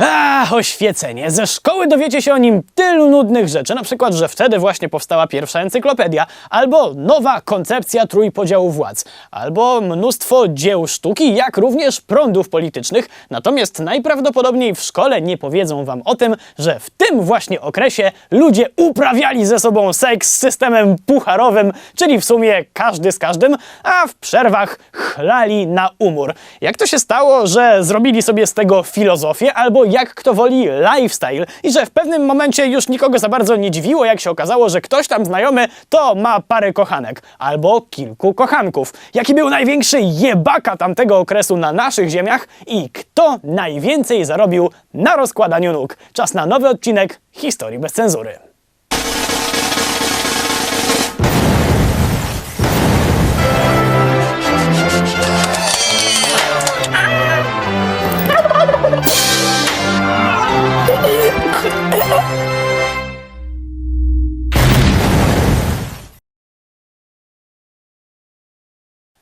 A, oświecenie. Ze szkoły dowiecie się o nim tylu nudnych rzeczy, na przykład, że wtedy właśnie powstała pierwsza encyklopedia, albo nowa koncepcja trójpodziału władz, albo mnóstwo dzieł sztuki, jak również prądów politycznych. Natomiast najprawdopodobniej w szkole nie powiedzą wam o tym, że w tym właśnie okresie ludzie uprawiali ze sobą seks z systemem pucharowym, czyli w sumie każdy z każdym, a w przerwach chlali na umór. Jak to się stało, że zrobili sobie z tego filozofię, albo jak kto woli lifestyle i że w pewnym momencie już nikogo za bardzo nie dziwiło, jak się okazało, że ktoś tam znajomy to ma parę kochanek albo kilku kochanków. Jaki był największy jebaka tamtego okresu na naszych ziemiach i kto najwięcej zarobił na rozkładaniu nóg. Czas na nowy odcinek Historii bez cenzury. Hello?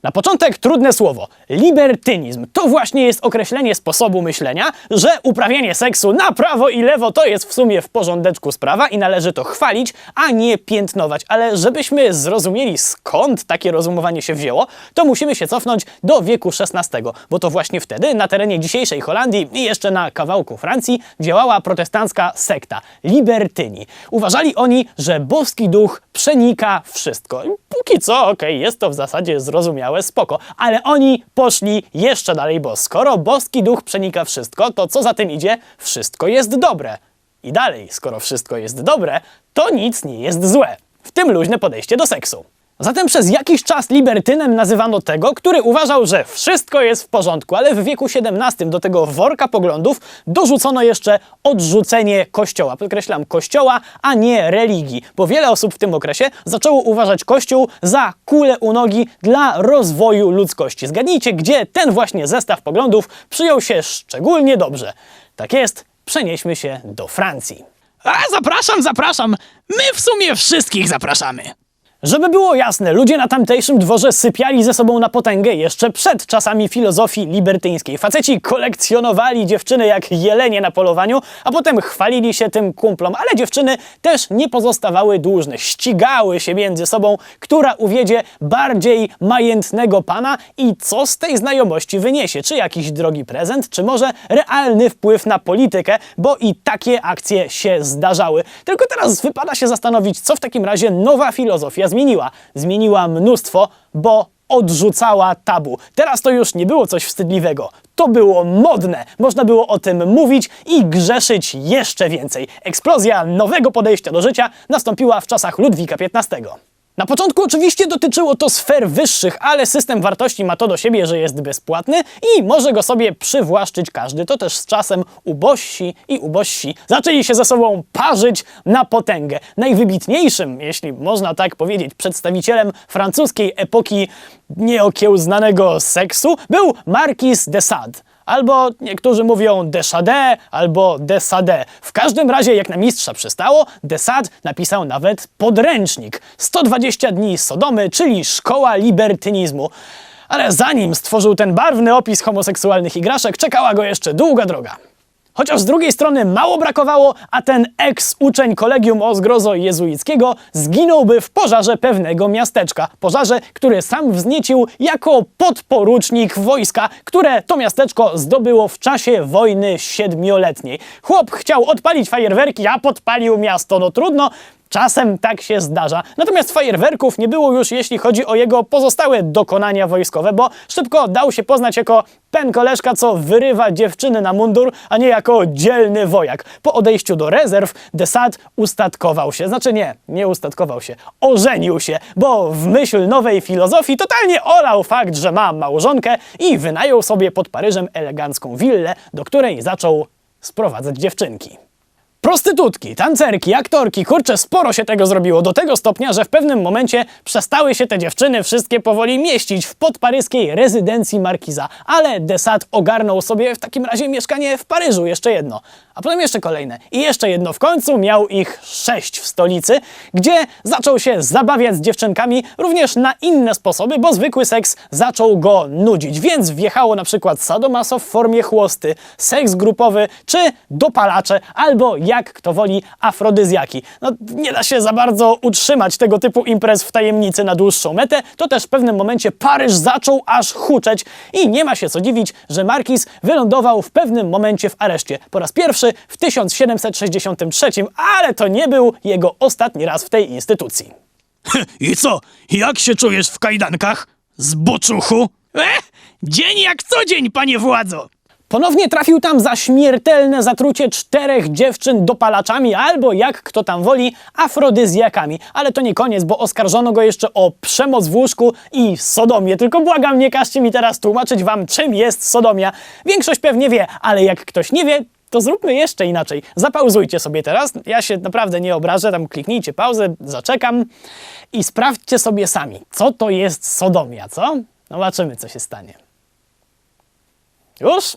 Na początek trudne słowo. Libertynizm to właśnie jest określenie sposobu myślenia, że uprawianie seksu na prawo i lewo to jest w sumie w porządeczku sprawa i należy to chwalić, a nie piętnować. Ale żebyśmy zrozumieli skąd takie rozumowanie się wzięło, to musimy się cofnąć do wieku XVI, bo to właśnie wtedy na terenie dzisiejszej Holandii i jeszcze na kawałku Francji działała protestancka sekta libertyni. Uważali oni, że boski duch przenika wszystko. Póki co, okej, jest to w zasadzie zrozumiałe, spoko, ale oni poszli jeszcze dalej, bo skoro boski duch przenika wszystko, to co za tym idzie, wszystko jest dobre. I dalej, skoro wszystko jest dobre, to nic nie jest złe. W tym luźne podejście do seksu. Zatem przez jakiś czas libertynem nazywano tego, który uważał, że wszystko jest w porządku, ale w wieku XVII do tego worka poglądów dorzucono jeszcze odrzucenie kościoła. Podkreślam, kościoła, a nie religii, bo wiele osób w tym okresie zaczęło uważać kościół za kulę u nogi dla rozwoju ludzkości. Zgadnijcie, gdzie ten właśnie zestaw poglądów przyjął się szczególnie dobrze. Tak jest, przenieśmy się do Francji. A zapraszam, zapraszam. My w sumie wszystkich zapraszamy. Żeby było jasne, ludzie na tamtejszym dworze sypiali ze sobą na potęgę jeszcze przed czasami filozofii libertyńskiej. Faceci kolekcjonowali dziewczyny jak jelenie na polowaniu, a potem chwalili się tym kumplom, ale dziewczyny też nie pozostawały dłużne. Ścigały się między sobą, która uwiedzie bardziej majętnego pana i co z tej znajomości wyniesie. Czy jakiś drogi prezent, czy może realny wpływ na politykę, bo i takie akcje się zdarzały. Tylko teraz wypada się zastanowić, co w takim razie nowa filozofia zmieniła. Zmieniła mnóstwo, bo odrzucała tabu. Teraz to już nie było coś wstydliwego. To było modne. Można było o tym mówić i grzeszyć jeszcze więcej. Eksplozja nowego podejścia do życia nastąpiła w czasach Ludwika XV. Na początku oczywiście dotyczyło to sfer wyższych, ale system wartości ma to do siebie, że jest bezpłatny i może go sobie przywłaszczyć każdy. To też z czasem ubożsi i ubożsi zaczęli się ze sobą parzyć na potęgę. Najwybitniejszym, jeśli można tak powiedzieć, przedstawicielem francuskiej epoki nieokiełznanego seksu był Marquis de Sade. Albo niektórzy mówią de Chade, albo de Sade. W każdym razie, jak na mistrza przystało, de Sade napisał nawet podręcznik 120 dni Sodomy, czyli szkoła libertynizmu. Ale zanim stworzył ten barwny opis homoseksualnych igraszek, czekała go jeszcze długa droga. Chociaż z drugiej strony mało brakowało, a ten eks-uczeń kolegium o zgrozo jezuickiego zginąłby w pożarze pewnego miasteczka. Pożarze, który sam wzniecił jako podporucznik wojska, które to miasteczko zdobyło w czasie wojny siedmioletniej. Chłop chciał odpalić fajerwerki, a podpalił miasto. No trudno, Czasem tak się zdarza. Natomiast fajerwerków nie było już, jeśli chodzi o jego pozostałe dokonania wojskowe, bo szybko dał się poznać jako ten koleżka, co wyrywa dziewczyny na mundur, a nie jako dzielny wojak. Po odejściu do rezerw Desad ustatkował się. Znaczy nie, nie ustatkował się. Ożenił się, bo w myśl nowej filozofii totalnie olał fakt, że ma małżonkę i wynajął sobie pod Paryżem elegancką willę, do której zaczął sprowadzać dziewczynki. Prostytutki, tancerki, aktorki, kurczę, sporo się tego zrobiło do tego stopnia, że w pewnym momencie przestały się te dziewczyny wszystkie powoli mieścić w podparyskiej rezydencji Markiza. Ale Desat ogarnął sobie w takim razie mieszkanie w Paryżu, jeszcze jedno, a potem jeszcze kolejne i jeszcze jedno. W końcu miał ich sześć w stolicy, gdzie zaczął się zabawiać z dziewczynkami również na inne sposoby, bo zwykły seks zaczął go nudzić, więc wjechało na przykład sadomaso w formie chłosty, seks grupowy czy dopalacze, albo jak kto woli afrodyzjaki. No nie da się za bardzo utrzymać tego typu imprez w tajemnicy na dłuższą metę, to też w pewnym momencie Paryż zaczął aż huczeć i nie ma się co dziwić, że Markiz wylądował w pewnym momencie w areszcie. Po raz pierwszy w 1763, ale to nie był jego ostatni raz w tej instytucji. I co, jak się czujesz w kajdankach? Zboczuchu? E? Dzień jak co dzień, panie władzo! Ponownie trafił tam za śmiertelne zatrucie czterech dziewczyn dopalaczami albo, jak kto tam woli, afrodyzjakami. Ale to nie koniec, bo oskarżono go jeszcze o przemoc w łóżku i sodomię. Tylko błagam, nie każcie mi teraz tłumaczyć wam, czym jest sodomia. Większość pewnie wie, ale jak ktoś nie wie, to zróbmy jeszcze inaczej. Zapauzujcie sobie teraz. Ja się naprawdę nie obrażę, tam kliknijcie pauzę, zaczekam i sprawdźcie sobie sami, co to jest sodomia, co? Zobaczymy, co się stanie. Już?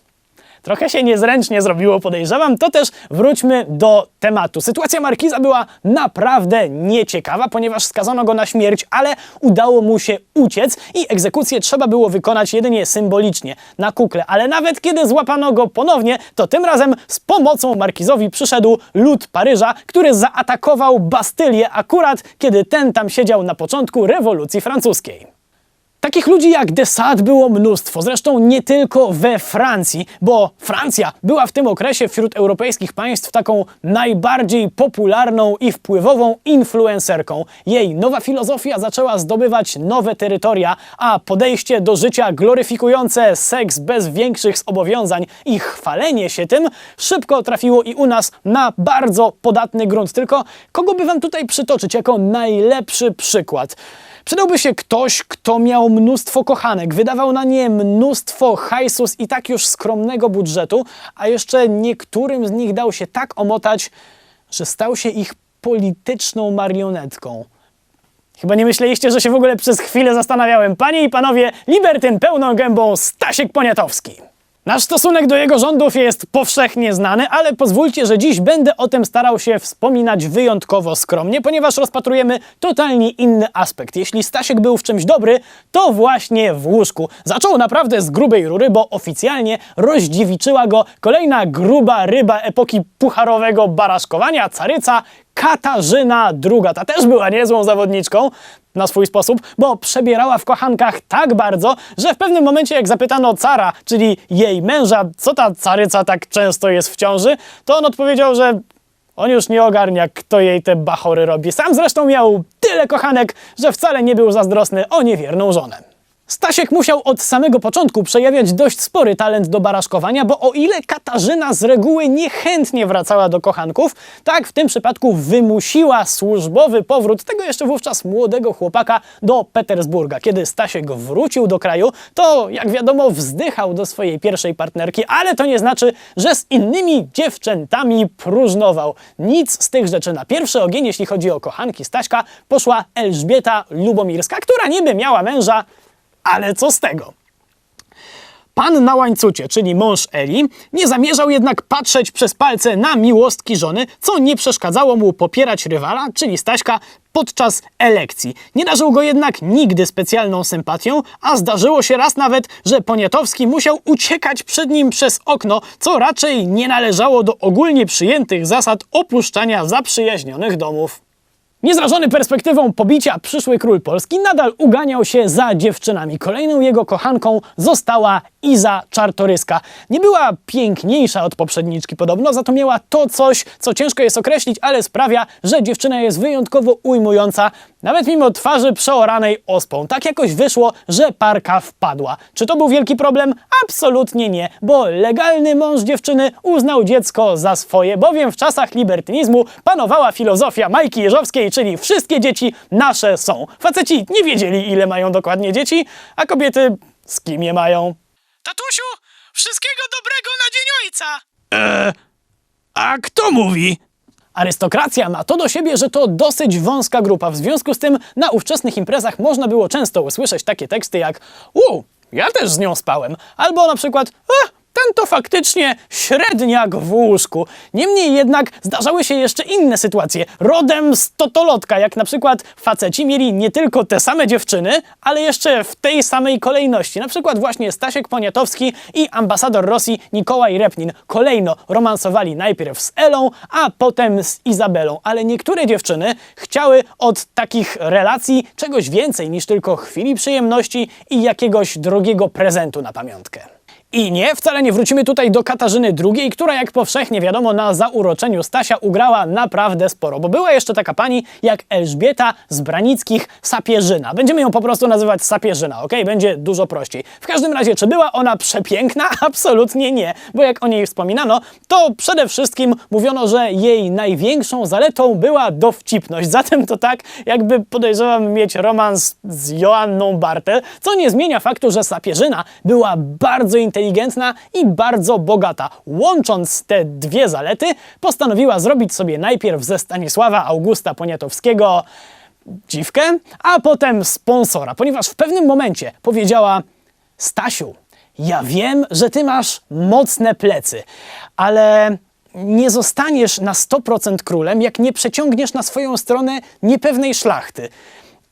Trochę się niezręcznie zrobiło, podejrzewam. To też wróćmy do tematu. Sytuacja Markiza była naprawdę nieciekawa, ponieważ skazano go na śmierć, ale udało mu się uciec i egzekucję trzeba było wykonać jedynie symbolicznie, na kukle. Ale nawet kiedy złapano go ponownie, to tym razem z pomocą Markizowi przyszedł lud Paryża, który zaatakował Bastylię akurat kiedy ten tam siedział na początku rewolucji francuskiej. Takich ludzi jak de Sade było mnóstwo, zresztą nie tylko we Francji, bo Francja była w tym okresie wśród europejskich państw taką najbardziej popularną i wpływową influencerką. Jej nowa filozofia zaczęła zdobywać nowe terytoria, a podejście do życia gloryfikujące seks bez większych zobowiązań i chwalenie się tym szybko trafiło i u nas na bardzo podatny grunt. Tylko kogo by wam tutaj przytoczyć jako najlepszy przykład? Przydałby się ktoś, kto miał mnóstwo kochanek, wydawał na nie mnóstwo hajsu i tak już skromnego budżetu, a jeszcze niektórym z nich dał się tak omotać, że stał się ich polityczną marionetką. Chyba nie myśleliście, że się w ogóle przez chwilę zastanawiałem. Panie i panowie, libertyn pełną gębą Stasiek Poniatowski. Nasz stosunek do jego rządów jest powszechnie znany, ale pozwólcie, że dziś będę o tym starał się wspominać wyjątkowo skromnie, ponieważ rozpatrujemy totalnie inny aspekt. Jeśli Stasiek był w czymś dobry, to właśnie w łóżku. Zaczął naprawdę z grubej rury, bo oficjalnie rozdziewiczyła go kolejna gruba ryba epoki pucharowego baraszkowania, caryca Katarzyna II. Ta też była niezłą zawodniczką na swój sposób, bo przebierała w kochankach tak bardzo, że w pewnym momencie jak zapytano cara, czyli jej męża, co ta caryca tak często jest w ciąży, to on odpowiedział, że on już nie ogarnia, kto jej te bachory robi. Sam zresztą miał tyle kochanek, że wcale nie był zazdrosny o niewierną żonę. Stasiek musiał od samego początku przejawiać dość spory talent do baraszkowania, bo o ile Katarzyna z reguły niechętnie wracała do kochanków, tak w tym przypadku wymusiła służbowy powrót tego jeszcze wówczas młodego chłopaka do Petersburga. Kiedy Stasiek wrócił do kraju, to jak wiadomo wzdychał do swojej pierwszej partnerki, ale to nie znaczy, że z innymi dziewczętami próżnował. Nic z tych rzeczy. Na pierwszy ogień, jeśli chodzi o kochanki Staśka, poszła Elżbieta Lubomirska, która niby miała męża, ale co z tego? Pan na łańcucie, czyli mąż Eli, nie zamierzał jednak patrzeć przez palce na miłostki żony, co nie przeszkadzało mu popierać rywala, czyli Staśka, podczas elekcji. Nie darzył go jednak nigdy specjalną sympatią, a zdarzyło się raz nawet, że Poniatowski musiał uciekać przed nim przez okno, co raczej nie należało do ogólnie przyjętych zasad opuszczania zaprzyjaźnionych domów. Niezrażony perspektywą pobicia przyszły król Polski nadal uganiał się za dziewczynami. Kolejną jego kochanką została Iza Czartoryska. Nie była piękniejsza od poprzedniczki podobno, za to miała to coś, co ciężko jest określić, ale sprawia, że dziewczyna jest wyjątkowo ujmująca, nawet mimo twarzy przeoranej ospą. Tak jakoś wyszło, że parka wpadła. Czy to był wielki problem? Absolutnie nie, bo legalny mąż dziewczyny uznał dziecko za swoje, bowiem w czasach libertynizmu panowała filozofia Majki Jeżowskiej, czyli wszystkie dzieci nasze są. Faceci nie wiedzieli, ile mają dokładnie dzieci, a kobiety z kim je mają. Tatusiu, wszystkiego dobrego na dzień ojca! Eee, a kto mówi? Arystokracja ma to do siebie, że to dosyć wąska grupa. W związku z tym na ówczesnych imprezach można było często usłyszeć takie teksty jak U, ja też z nią spałem. Albo na przykład ten to faktycznie średniak w łóżku. Niemniej jednak zdarzały się jeszcze inne sytuacje. Rodem z totolotka, jak na przykład faceci mieli nie tylko te same dziewczyny, ale jeszcze w tej samej kolejności. Na przykład właśnie Stasiek Poniatowski i ambasador Rosji Nikołaj Repnin kolejno romansowali najpierw z Elą, a potem z Izabelą. Ale niektóre dziewczyny chciały od takich relacji czegoś więcej niż tylko chwili przyjemności i jakiegoś drogiego prezentu na pamiątkę. I nie, wcale nie wrócimy tutaj do Katarzyny II, która jak powszechnie wiadomo na zauroczeniu Stasia ugrała naprawdę sporo, bo była jeszcze taka pani jak Elżbieta z Branickich Sapieżyna. Będziemy ją po prostu nazywać Sapieżyna, ok? Będzie dużo prościej. W każdym razie, czy była ona przepiękna? Absolutnie nie, bo jak o niej wspominano, to przede wszystkim mówiono, że jej największą zaletą była dowcipność. Zatem to tak, jakby podejrzewam mieć romans z Joanną Bartel, co nie zmienia faktu, że Sapieżyna była bardzo inteligentna i bardzo bogata. Łącząc te dwie zalety, postanowiła zrobić sobie najpierw ze Stanisława Augusta Poniatowskiego dziwkę, a potem sponsora, ponieważ w pewnym momencie powiedziała Stasiu, ja wiem, że ty masz mocne plecy, ale nie zostaniesz na 100% królem, jak nie przeciągniesz na swoją stronę niepewnej szlachty.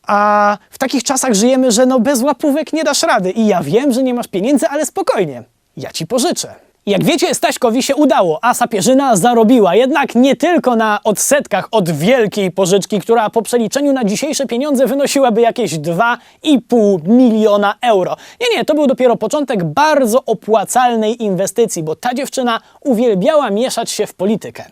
A w takich czasach żyjemy, że no bez łapówek nie dasz rady. I ja wiem, że nie masz pieniędzy, ale spokojnie, ja ci pożyczę. Jak wiecie, Staśkowi się udało, a sapieżyna zarobiła. Jednak nie tylko na odsetkach od wielkiej pożyczki, która po przeliczeniu na dzisiejsze pieniądze wynosiłaby jakieś 2,5 miliona euro. Nie, nie, to był dopiero początek bardzo opłacalnej inwestycji, bo ta dziewczyna uwielbiała mieszać się w politykę.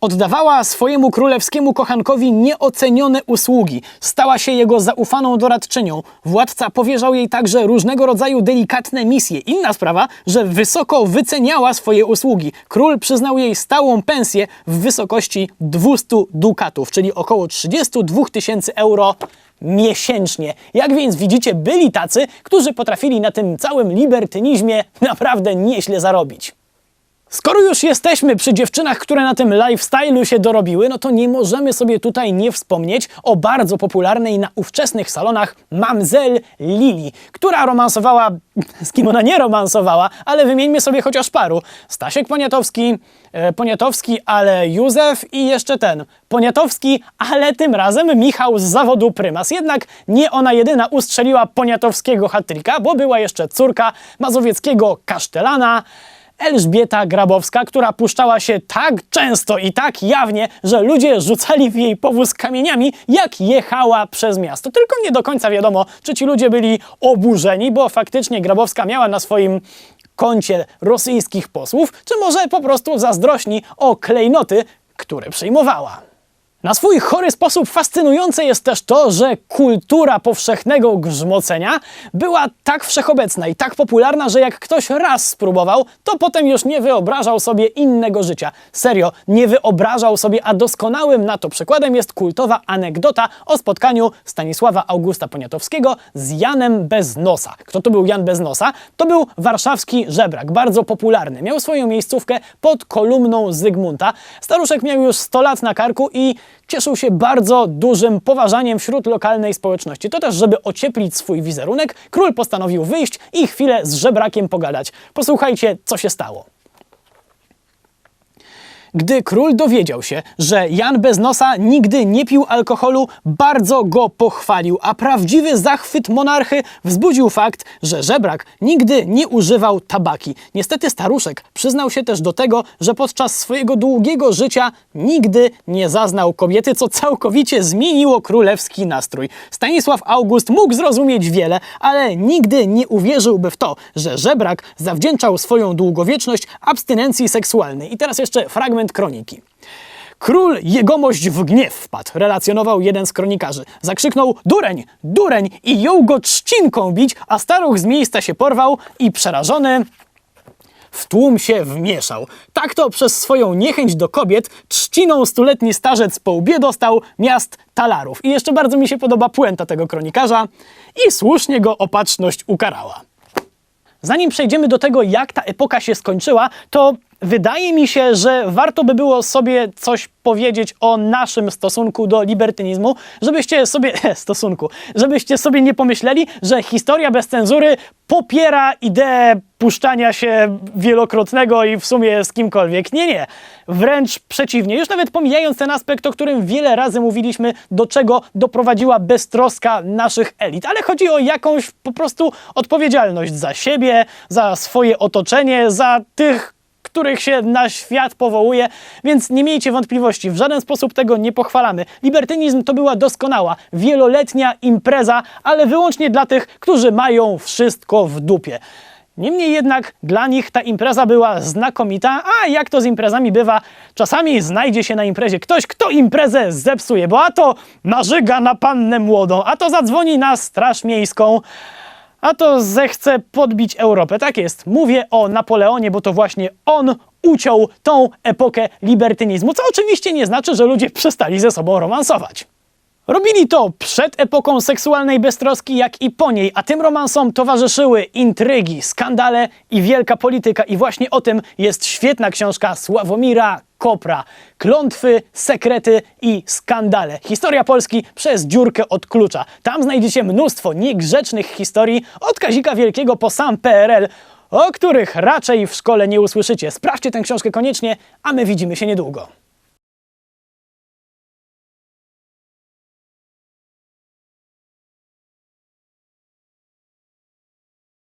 Oddawała swojemu królewskiemu kochankowi nieocenione usługi. Stała się jego zaufaną doradczynią. Władca powierzał jej także różnego rodzaju delikatne misje. Inna sprawa, że wysoko wyceniała swoje usługi. Król przyznał jej stałą pensję w wysokości 200 dukatów, czyli około 32 tysięcy euro miesięcznie. Jak więc widzicie, byli tacy, którzy potrafili na tym całym libertynizmie naprawdę nieźle zarobić. Skoro już jesteśmy przy dziewczynach, które na tym lifestyle'u się dorobiły, no to nie możemy sobie tutaj nie wspomnieć o bardzo popularnej na ówczesnych salonach Mamzel Lili, która romansowała, z kim ona nie romansowała, ale wymieńmy sobie chociaż paru. Stasiek Poniatowski, e, Poniatowski, ale Józef i jeszcze ten. Poniatowski, ale tym razem Michał z zawodu prymas. Jednak nie ona jedyna ustrzeliła Poniatowskiego hatryka, bo była jeszcze córka mazowieckiego kasztelana, Elżbieta Grabowska, która puszczała się tak często i tak jawnie, że ludzie rzucali w jej powóz kamieniami, jak jechała przez miasto. Tylko nie do końca wiadomo, czy ci ludzie byli oburzeni, bo faktycznie Grabowska miała na swoim koncie rosyjskich posłów, czy może po prostu zazdrośni o klejnoty, które przyjmowała. Na swój chory sposób fascynujące jest też to, że kultura powszechnego grzmocenia była tak wszechobecna i tak popularna, że jak ktoś raz spróbował, to potem już nie wyobrażał sobie innego życia. Serio, nie wyobrażał sobie, a doskonałym na to przykładem jest kultowa anegdota o spotkaniu Stanisława Augusta Poniatowskiego z Janem Beznosa. Kto to był Jan Beznosa? To był warszawski żebrak, bardzo popularny. Miał swoją miejscówkę pod kolumną Zygmunta. Staruszek miał już 100 lat na karku i cieszył się bardzo dużym poważaniem wśród lokalnej społeczności. To też, żeby ocieplić swój wizerunek, król postanowił wyjść i chwilę z żebrakiem pogadać. Posłuchajcie, co się stało. Gdy król dowiedział się, że Jan bez nosa nigdy nie pił alkoholu, bardzo go pochwalił, a prawdziwy zachwyt monarchy wzbudził fakt, że żebrak nigdy nie używał tabaki. Niestety staruszek przyznał się też do tego, że podczas swojego długiego życia nigdy nie zaznał kobiety, co całkowicie zmieniło królewski nastrój. Stanisław August mógł zrozumieć wiele, ale nigdy nie uwierzyłby w to, że żebrak zawdzięczał swoją długowieczność abstynencji seksualnej. I teraz jeszcze fragment kroniki. Król jegomość w gniew wpadł, relacjonował jeden z kronikarzy. Zakrzyknął dureń, dureń i jął go trzcinką bić, a staruch z miejsca się porwał i przerażony w tłum się wmieszał. Tak to przez swoją niechęć do kobiet trzciną stuletni starzec po łbie dostał miast talarów. I jeszcze bardzo mi się podoba puenta tego kronikarza i słusznie go opatrzność ukarała. Zanim przejdziemy do tego, jak ta epoka się skończyła, to Wydaje mi się, że warto by było sobie coś powiedzieć o naszym stosunku do libertynizmu, żebyście sobie stosunku, żebyście sobie nie pomyśleli, że historia bez cenzury popiera ideę puszczania się wielokrotnego i w sumie z kimkolwiek. Nie, nie. Wręcz przeciwnie. Już nawet pomijając ten aspekt, o którym wiele razy mówiliśmy, do czego doprowadziła beztroska naszych elit. Ale chodzi o jakąś po prostu odpowiedzialność za siebie, za swoje otoczenie, za tych, których się na świat powołuje, więc nie miejcie wątpliwości, w żaden sposób tego nie pochwalamy. Libertynizm to była doskonała, wieloletnia impreza, ale wyłącznie dla tych, którzy mają wszystko w dupie. Niemniej jednak dla nich ta impreza była znakomita, a jak to z imprezami bywa, czasami znajdzie się na imprezie ktoś, kto imprezę zepsuje, bo a to nażyga na pannę młodą, a to zadzwoni na straż miejską, a to zechce podbić Europę. Tak jest. Mówię o Napoleonie, bo to właśnie on uciął tą epokę libertynizmu, co oczywiście nie znaczy, że ludzie przestali ze sobą romansować. Robili to przed epoką seksualnej beztroski, jak i po niej, a tym romansom towarzyszyły intrygi, skandale i wielka polityka. I właśnie o tym jest świetna książka Sławomira Kopra. Klątwy, sekrety i skandale. Historia Polski przez dziurkę od klucza. Tam znajdziecie mnóstwo niegrzecznych historii od Kazika Wielkiego po sam PRL, o których raczej w szkole nie usłyszycie. Sprawdźcie tę książkę koniecznie, a my widzimy się niedługo.